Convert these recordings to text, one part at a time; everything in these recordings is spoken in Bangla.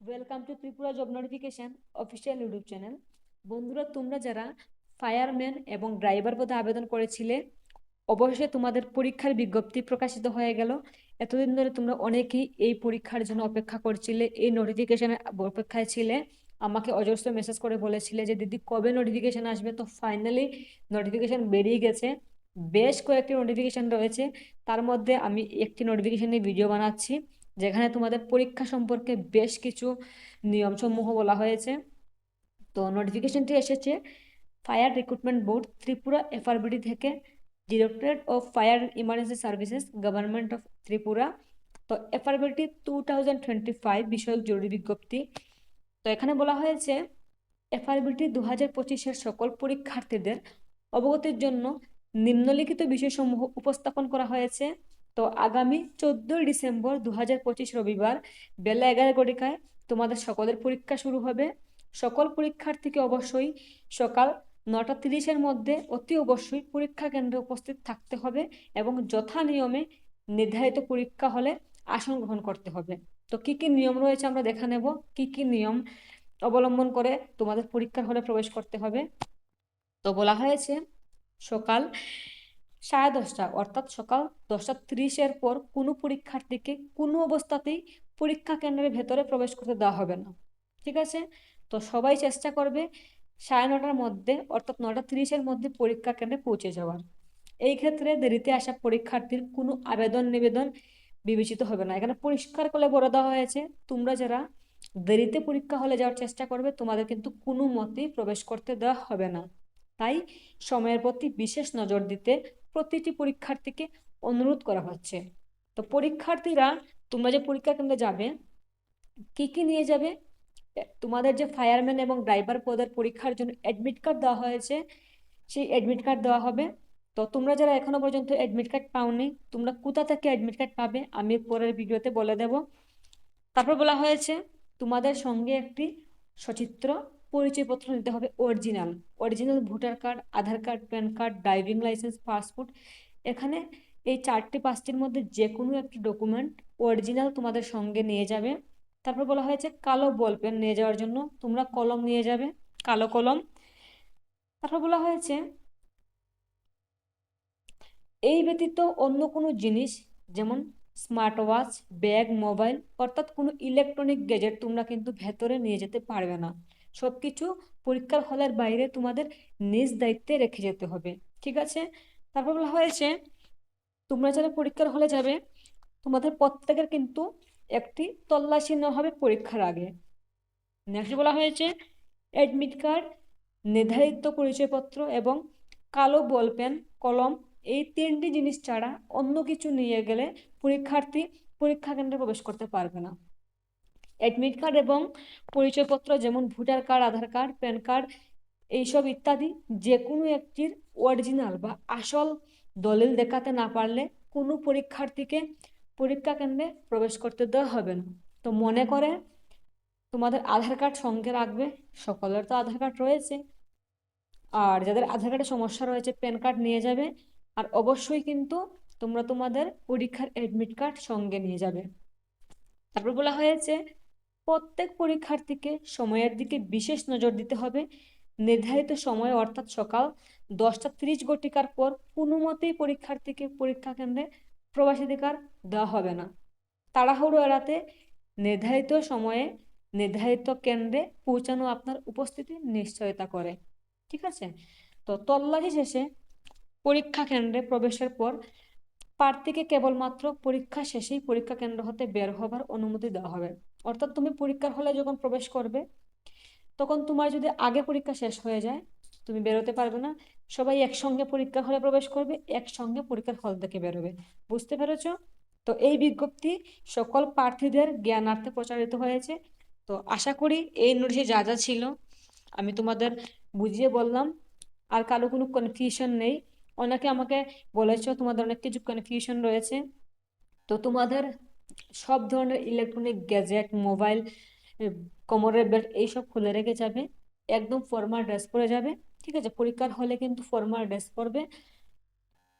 Welcome to Tripura job notification official YouTube channel বন্ধুরা, তোমরা যারা ফায়ারম্যান এবং ড্রাইভার পদে আবেদন করেছিলে, অবশ্যই তোমাদের পরীক্ষার বিজ্ঞপ্তি প্রকাশিত হয়ে গেল। এতদিন ধরে তোমরা অনেকেই এই পরীক্ষার জন্য অপেক্ষা করছিলে, এই নোটিফিকেশনের অপেক্ষায় ছিলে। আমাকে অজস্র মেসেজ করে বলেছিলে যে, দিদি, কবে নোটিফিকেশন আসবে? তো ফাইনালি নোটিফিকেশন বেরিয়ে গেছে। বেশ কয়েকটি নোটিফিকেশন রয়েছে। তার মধ্যে আমি একটি নোটিফিকেশনের ভিডিও বানাচ্ছি। যেখানে তোমাদের পরীক্ষা সম্পর্কে বেশ কিছু নিয়মসমূহ বলা হয়েছে। তো নোটিফিকেশনটি এসেছে fire recruitment board Tripura FRBD থেকে directorate of fire emergency services government of Tripura. তো FRBD two thousand twenty five বিষয়ক জরুরি বিজ্ঞপ্তি। তো এখানে বলা হয়েছে এফআরবিটি দু হাজার পঁচিশের সকল পরীক্ষার্থীদের অবগতির জন্য নিম্নলিখিত বিষয়সমূহ উপস্থাপন করা হয়েছে। তো আগামী চোদ্দোই ডিসেম্বর দু হাজার পঁচিশ রবিবার বেলা এগারো ঘটিকায় তোমাদের সকলের পরীক্ষা শুরু হবে। সকল পরীক্ষার্থীকে অবশ্যই সকাল নটা তিরিশের মধ্যে অতি অবশ্যই পরীক্ষা কেন্দ্রে উপস্থিত থাকতে হবে এবং যথা নিয়মে নির্ধারিত পরীক্ষা হলে আসন গ্রহণ করতে হবে। তো কি কি নিয়ম রয়েছে আমরা দেখা নেব। কি কি নিয়ম অবলম্বন করে তোমাদের পরীক্ষার হলে প্রবেশ করতে হবে। তো বলা হয়েছে, সকাল সাড়ে দশটা, অর্থাৎ সকাল দশটা তিরিশের পর কোনো পরীক্ষার্থীকে কোনো অবস্থাতেই পরীক্ষা কেন্দ্রের ভেতরে প্রবেশ করতে দেওয়া হবে না। ঠিক আছে? তো সবাই চেষ্টা করবে সাড়ে নটার মধ্যে, অর্থাৎ নটা তিরিশের মধ্যে পরীক্ষা কেন্দ্রে পৌঁছে যাওয়ার। এই ক্ষেত্রে দেরিতে আসা পরীক্ষার্থীর কোনো আবেদন নিবেদন বিবেচিত হবে না। এখানে পরিষ্কার করে বলে দেওয়া হয়েছে, তোমরা যারা দেরিতে পরীক্ষা হলে যাওয়ার চেষ্টা করবে, তোমাদের কিন্তু কোনো মতেই প্রবেশ করতে দেওয়া হবে না। তাই সময়ের প্রতি বিশেষ নজর দিতে প্রতিটি পরীক্ষার্থীকে অনুরোধ করা হচ্ছে। তো পরীক্ষার্থীরা, তোমরা যে পরীক্ষা কেন্দ্রে যাবে, কি কি নিয়ে যাবে? তোমাদের যে ফায়ারম্যান এবং ড্রাইভার পদের পরীক্ষার জন্য অ্যাডমিট কার্ড দেওয়া হয়েছে। সেই অ্যাডমিট কার্ড দেওয়া হবে। তো তোমরা যারা এখনও পর্যন্ত অ্যাডমিট কার্ড পাওনি, তোমরা কোথা থেকে অ্যাডমিট কার্ড পাবে, আমি পরের ভিডিওতে বলে দেব। তারপর বলা হয়েছে, তোমাদের সঙ্গে একটি সচিত্র পরিচয়পত্র নিতে হবে original. Original voter card, Aadhaar card, PAN card, driving licence, passport. এখানে এই চারটি পাঁচটির মধ্যে যে কোনো একটি ডকুমেন্ট অরিজিনাল তোমাদের সঙ্গে নিয়ে যাবে। তারপর বলা হয়েছে কালো বল পেন নিয়ে যাওয়ার জন্য তোমরা কলম নিয়ে যাবে, কালো কলম। তারপর বলা হয়েছে এই ব্যতীত অন্য কোনো জিনিস যেমন স্মার্ট ওয়াচ ব্যাগ মোবাইল অর্থাৎ কোনো ইলেকট্রনিক গ্যাজেট তোমরা কিন্তু ভেতরে নিয়ে যেতে পারবে না। সব কিছু পরীক্ষার হলের বাইরে তোমাদের নিজ দায়িত্বে রেখে যেতে হবে, ঠিক আছে? তারপর বলা হয়েছে, তোমরা যারা পরীক্ষার হলে যাবে, তোমাদের প্রত্যেকের কিন্তু একটি তল্লাশি নেওয়া হবে পরীক্ষার আগে। নেক্সট বলা হয়েছে অ্যাডমিট কার্ড নির্ধারিত পরিচয়পত্র এবং কালো বল পেন, কলম, এই তিনটি জিনিস ছাড়া অন্য কিছু নিয়ে গেলে পরীক্ষার্থী পরীক্ষা কেন্দ্রে প্রবেশ করতে পারবে না। অ্যাডমিট কার্ড এবং পরিচয়পত্র যেমন voter card Aadhaar card PAN card এইসব ইত্যাদি যে কোনো একটির অরিজিনাল বা আসল দলিল দেখাতে না পারলে কোনো পরীক্ষার্থীকে পরীক্ষা কেন্দ্রে প্রবেশ করতে দেওয়া হবে না। তো মনে করে তোমাদের আধার কার্ড সঙ্গে রাখবে, সকলের তো আধার কার্ড রয়েছে। আর যাদের আধার কার্ডের সমস্যা রয়েছে প্যান কার্ড নিয়ে যাবে। আর অবশ্যই কিন্তু তোমরা তোমাদের পরীক্ষার অ্যাডমিট কার্ড সঙ্গে নিয়ে যাবে। তারপর বলা হয়েছে প্রত্যেক পরীক্ষার্থীকে সময়ের দিকে বিশেষ নজর দিতে হবে। নির্ধারিত সময় অর্থাৎ সকাল দশটা তিরিশ ঘটিকার পর কোনো মতেই পরীক্ষার্থীকে পরীক্ষা কেন্দ্রে প্রবেশাধিকার দেওয়া হবে না। তাড়াহুড়ো এড়াতে নির্ধারিত সময়ে নির্ধারিত কেন্দ্রে পৌঁছানো আপনার উপস্থিতি নিশ্চয়তা করে। ঠিক আছে? তো তল্লাশি শেষে পরীক্ষা কেন্দ্রে প্রবেশের পর প্রার্থীকে কেবলমাত্র পরীক্ষা শেষেই পরীক্ষা কেন্দ্র হতে বের হবার অনুমতি দেওয়া হবে। অর্থাৎ তুমি পরীক্ষার হলে যখন প্রবেশ করবে, তখন তোমার যদি আগে পরীক্ষা শেষ হয়ে যায়, তুমি বেরোতে পারবে না। সবাই একসঙ্গে পরীক্ষার হলে প্রবেশ করবে, একসঙ্গে পরীক্ষার হল থেকে বেরোবে। বুঝতে পেরেছ? তো এই বিজ্ঞপ্তি সকল প্রার্থীদের জ্ঞানার্থে প্রচারিত হয়েছে। তো আশা করি এই নোটিশে যা যা ছিল আমি তোমাদের বুঝিয়ে বললাম। আর কারও কোনো কনফিউশন নেই। অনেকে আমাকে বলেছ তোমাদের অনেক কিছু কনফিউশন রয়েছে। তো তোমাদের সব ধরনের ইলেকট্রনিক গ্যাজেট মোবাইল কোমরের বেল্ট এইসব খুলে রেখে যাবে। একদম ফর্মাল ড্রেস পরে যাবে। ঠিক আছে? পরীক্ষার হলে কিন্তু ফর্মাল ড্রেস পরবে।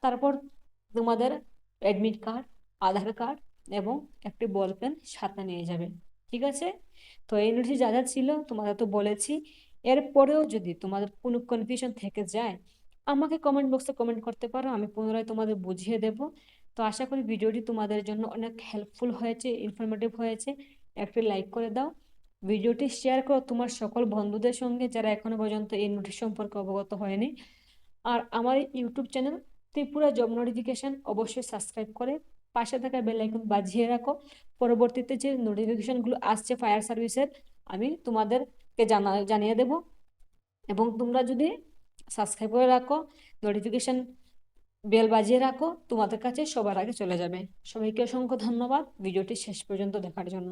তারপর তোমাদের অ্যাডমিট কার্ড আধার কার্ড এবং একটি বল পেন সাথে নিয়ে যাবে। ঠিক আছে? তো এই নোটিশ যা যা ছিল তোমাদের তো বলেছি। এরপরেও যদি তোমাদের কোনো কনফিউশন থেকে যায় আমাকে কমেন্ট বক্সে কমেন্ট করতে পারো, আমি পুনরায় তোমাদের বুঝিয়ে দেব। তো আশা করি ভিডিওটি তোমাদের জন্য অনেক হেল্পফুল হয়েছে ইনফরমেটিভ হয়েছে। একটি লাইক করে দাও। ভিডিওটি শেয়ার করো তোমার সকল বন্ধুদের সঙ্গে যারা এখনও পর্যন্ত এই নোটিশ সম্পর্কে অবগত হয়নি। আর আমার YouTube channel Tripura job notification অবশ্যই সাবস্ক্রাইব করে। পাশে থাকা বেল আইকন বাজিয়ে রাখো। পরবর্তীতে যে নোটিফিকেশনগুলো আসছে ফায়ার সার্ভিসের আমি তোমাদেরকে জানা, জানিয়ে দেব। এবং তোমরা যদি সাবস্ক্রাইব করে রাখো নোটিফিকেশন বেল বাজিয়ে রাখো, তোমাদের কাছে সবার আগে চলে যাবে। সবাইকে অসংখ্য ধন্যবাদ। ভিডিওটি শেষ পর্যন্ত দেখার জন্য।